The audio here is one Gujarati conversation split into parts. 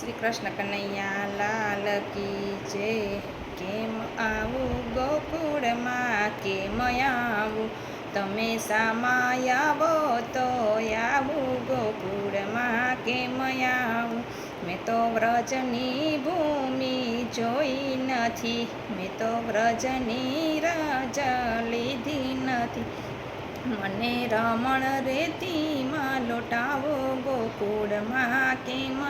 શ્રી કૃષ્ણ કનૈયા લાલ કી જય. કેમ આવું ગોકુળમાં? કેમ આવું? તમે સામાયાવો તો આવું ગોકુળમાં. કેમ આવું? મેં તો વ્રજની ભૂમિ જોઈ નથી. મેં તો વ્રજની રજ લીધી નથી. મને રમણ રેતીમાં લોટાવો ગોકુળમાં. કેમ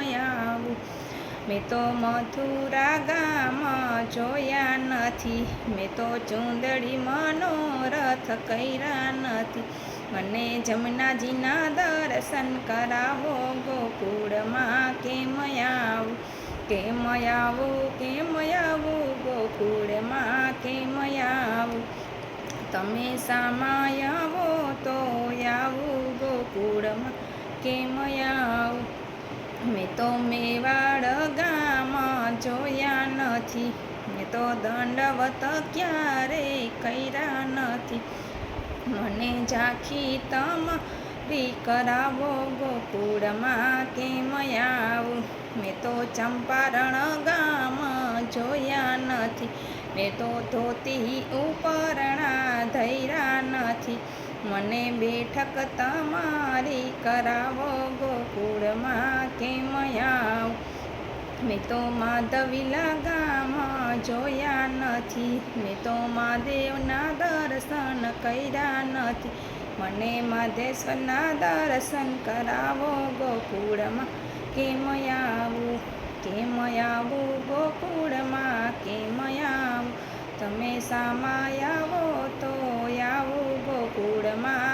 મેં તો મથુરા ગામ જોયા નથી. મેં તો ચૂંદડી મનોરથ કર્યા નથી. મને જમનાજીના દર્શન કરાવો, ગોકુળમાં કેમ આવું? કેમ આવું? કેમ આવું? ગોકુળમાં કેમ આવું? તમે સામાય આવો તો આવું, ગોકુળમાં કેમ આવું? મેં તો મેવાડ ગામ જોયા નથી. મેં તો દંડવત ક્યારે કર્યા નથી. મને ઝાંખી તમારી કરાવો, ગોકુળમાં કેમ આવું? મેં તો ચંપારણ ગામ જોયા નથી. મેં તો ધોતી ઉપરણા ધૈરા નથી. મને બેઠક તમારી કરાવો ગોકુળમાં કેમ આવ મેં તો માધવીલા ગામ જોયા નથી. મેં તો મહાદેવના દર્શન કર્યા નથી. મને મહાદેશ્વરના દર્શન કરાવો ગોકુળમાં કેમ આવું? કેમ આવું ગોકુળમાં કેમ આવું? તમે સામા આવો તો આવું ગોકુળમાં